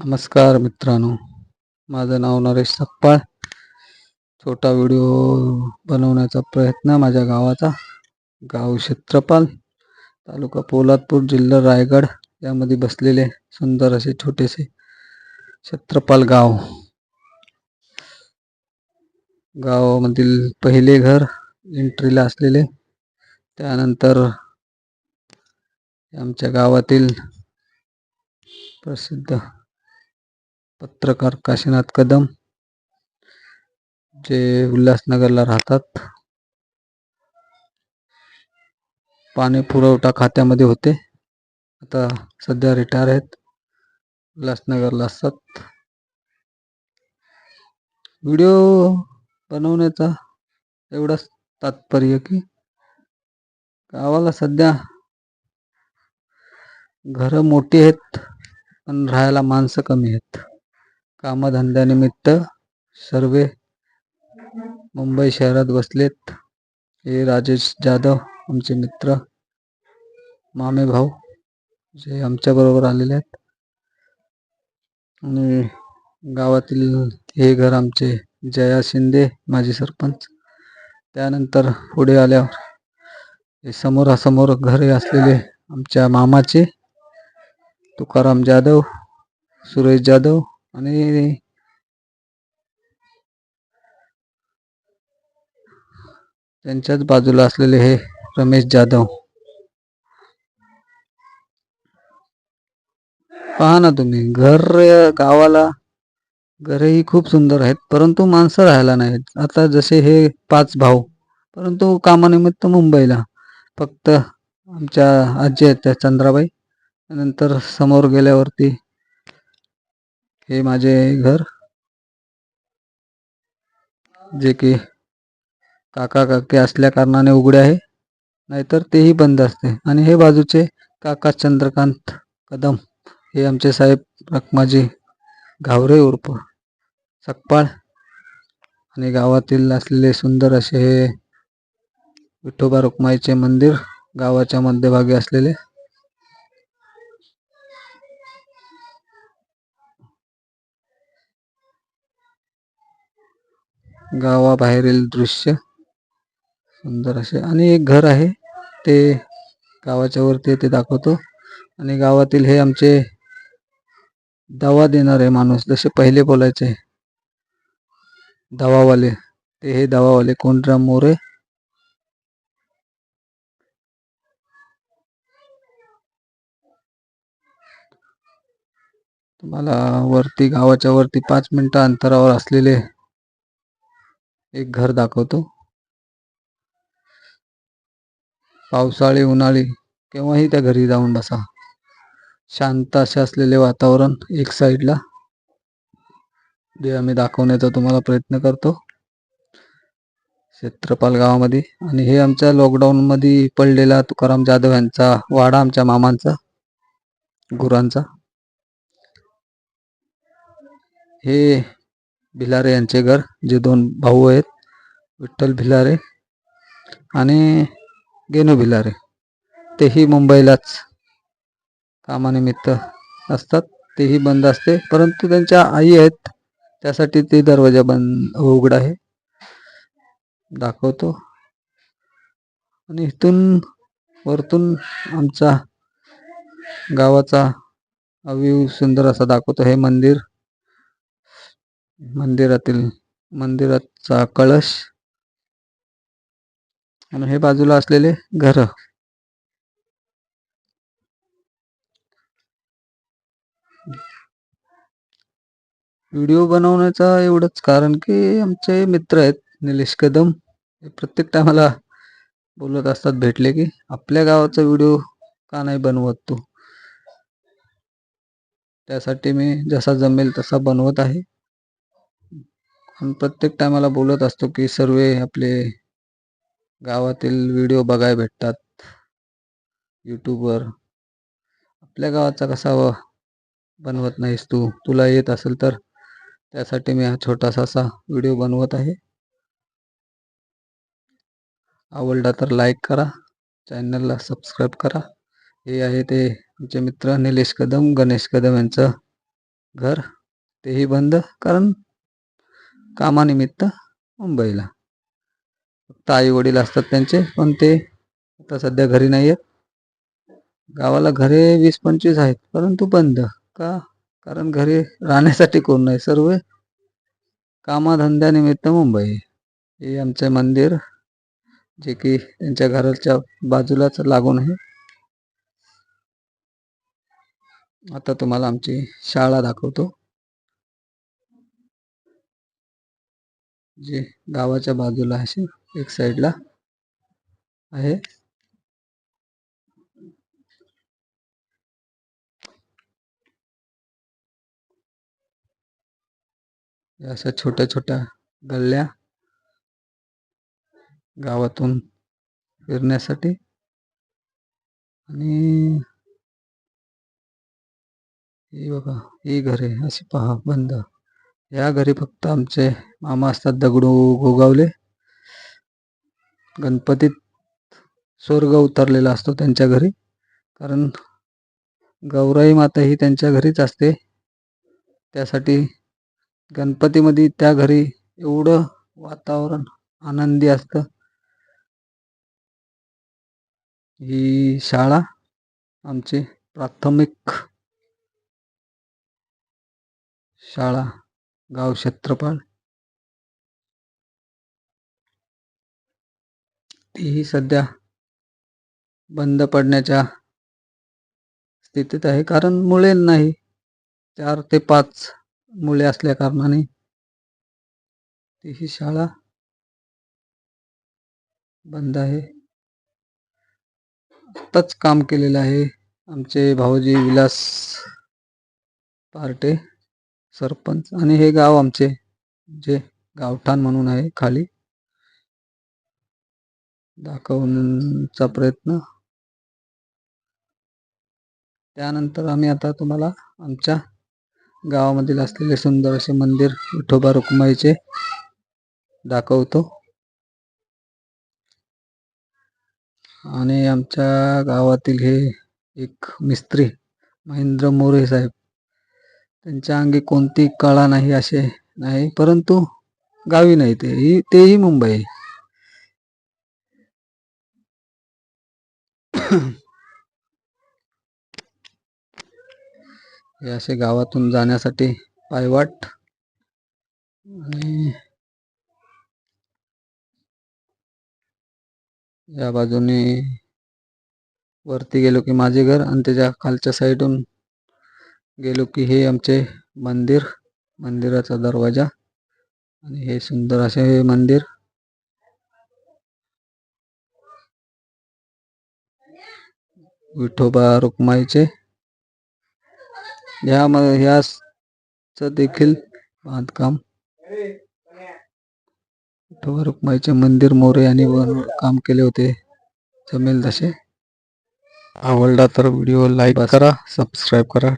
नमस्कार मित्रांनो. माझं नाव नरेश सकपाळ छोटा व्हिडिओ बनवण्याचा प्रयत्न माझ्या गावाचा. गाव क्षेत्रपाल तालुका पोलादपूर जिल्हा रायगड. यामध्ये बसलेले सुंदर असे छोटेसे क्षेत्रपाल गाव. गावामधील पहिले घर एंट्रीला असलेले. त्यानंतर आमच्या गावातील प्रसिद्ध पत्रकार काशीनाथ कदम जे उल्हासनगरला राहतात. पाणी पुरवठा खात्यामध्ये होते. आता सध्या रिटायर आहेत. उल्हासनगरला असतात. व्हिडिओ बनवण्याचा एवढाच तात्पर्य की गावाला सध्या घरं मोठी आहेत पण राहायला माणसं कमी आहेत. कामधंद्यानिमित्त सर्व मुंबई शहरात बसलेत. हे राजेश जाधव आमचे मित्र मामे भाऊ जे आमच्याबरोबर आलेले आहेत. आणि गावातील हे घर आमचे जया शिंदे माजी सरपंच. त्यानंतर पुढे आल्यावर हे समोरासमोर घरे असलेले आमच्या मामाचे तुकाराम जाधव सुरेश जाधव आणि त्यांच्याच बाजूला असलेले हे रमेश जाधव. पहा ना तुम्ही घर गावाला घरही खूप सुंदर आहेत परंतु माणसं राहायला नाहीत. आता जसे हे पाच भाऊ परंतु कामानिमित्त मुंबईला. फक्त आमच्या आजी आहेत त्या चंद्राबाई नंतर समोर गेल्यावरती हे माझे घर. जे की काका काकी असल्या कारणाने उघडे आहे. नाहीतर तेही बंद असते. आणि हे बाजूचे काका चंद्रकांत कदम हे आमचे साहेब रखमाजी घावरे उर्फ सकपाळ आणि गावातील असलेले सुंदर असे हे विठोबा रुक्माईचे मंदिर गावाच्या मध्यभागी असलेले गावाबाहेरील दृश्य. सुंदर असे. आणि एक घर आहे. ते गावाच्या वरती ते दाखवतो. आणि गावातील हे आमचे दवा देणारे माणूस जसे पहिले बोलायचे. दवावाले. ते हे दवावाले. कोंडराम मोरे. तुम्हाला वरती गावाच्या वरती पाच मिनिटं अंतरावर असलेले एक घर दाखवतो. पावसाळी उन्हाळी केव्हाही त्या घरी जाऊन बसा. शांत असे असलेले वातावरण एक साईडला. जे आम्ही दाखवण्याचा तुम्हाला प्रयत्न करतो. क्षेत्रपाल गावामध्ये. आणि हे आमच्या लॉकडाऊनमध्ये पडलेला तुकाराम जाधव यांचा वाडा आमच्या मामांचा गुरांचा. हे भिलारे यांचे घर जे दोन भाऊ आहेत विठ्ठल भिलारे आणि गेनू भिलारे. तेही मुंबईलाच कामानिमित्त असतात. तेही बंद असते. परंतु त्यांच्या आई आहेत. त्यासाठी ते दरवाजा बंद उघड आहे. दाखवतो. आणि इथून वरतून आमचा गावाचा अव्यू सुंदर असा दाखवतो. हे मंदिर मंदिरातील मंदिराचा कळश. आणि हे बाजूला असलेले घर. व्हिडिओ बनवण्याचा एवढंच कारण की आमचे मित्र आहेत निलेश कदम. हे प्रत्येक टायमाला बोलत असतात भेटले की आपल्या गावाचा व्हिडिओ का नाही बनवत तू? त्यासाठी मी जसा जमेल तसा बनवत आहे. आणि प्रत्येक टायमाला बोलत असतो की सर्व आपले गावातील व्हिडिओ बघाय भेटतात. यूट्यूबवर आपल्या गावाचा कसा बनवत नाहीस तू? तुला येत असेल तर त्यासाठी मी हा छोटासा असा व्हिडिओ बनवत आहे. आवडला तर लाईक करा. चॅनलला सबस्क्राईब करा. हे आहे ते आमचे मित्र निलेश कदम गणेश कदम यांचं घर. तेही बंद. कारण कामानिमित्त मुंबईला. फक्त आई वडील असतात त्यांचे पण ते आता सध्या घरी नाही आहेत गावाला घरे वीस पंचवीस आहेत परंतु बंद. का? कारण घरी राहण्यासाठी कोण नाही. सर्व कामाधंद्यानिमित्त मुंबई. हे आमचे मंदिर जे की त्यांच्या घराच्या बाजूलाच लागून आहे. आता तुम्हाला आमची शाळा दाखवतो. जे गावाच्या बाजूला असे एक साईडला आहे. या अशा छोट्या छोट्या गल्ल्या गावातून फिरण्यासाठी. आणि ही बघा ही घरे अशी पहा बंद. या घरी फक्त आमचे मामा असतात दगडू गोगावले. गणपतीत स्वर्ग उतरलेला असतो त्यांच्या घरी. कारण गौराई माता ही त्यांच्या घरीच असते. त्यासाठी गणपतीमध्ये त्या घरी एवढं वातावरण आनंदी असतं. ही शाळा आमची प्राथमिक शाळा. गाव छत्रपाळ तीही सध्या बंद पडण्याच्या स्थितीत आहे. कारण मुळे नाही चार ते पाच मुले असल्या कारणाने तीही शाळा बंद आहे. आत्ताच काम केलेलं आहे आमचे भाऊजी विलास पार्टे. सरपंच आणि हे गाव आमचे जे गावठाण म्हणून आहे खाली. दाखवण्याचा प्रयत्न. त्यानंतर आम्ही आता तुम्हाला आमच्या गावामधील असलेले सुंदर असे मंदिर विठोबा रुक्माईचे दाखवतो. आणि आमच्या गावातील हे एक मिस्त्री महेंद्र मोरे साहेब त्यांच्या अंगी कोणती कळा नाही असे नाही परंतु गावी नाही ते. ही तेही मुंबई. हे असे गावातून जाण्यासाठी पायवाट आणि या बाजूने वरती गेलो की माझे घर आणि त्याच्या खालच्या साईडून गेलो की हे आमचे मंदिर मंदिराचा दरवाजा आणि हे सुंदर असे हे मंदिर. विठोबा रुक्माईचे. ह्या ह्याच देखील बांधकाम. विठोबा रुक्माईचे मंदिर मोरे यांनी वर काम केले होते. जमेल तसे. आवडला तर व्हिडिओ लाईक करा सबस्क्राईब करा.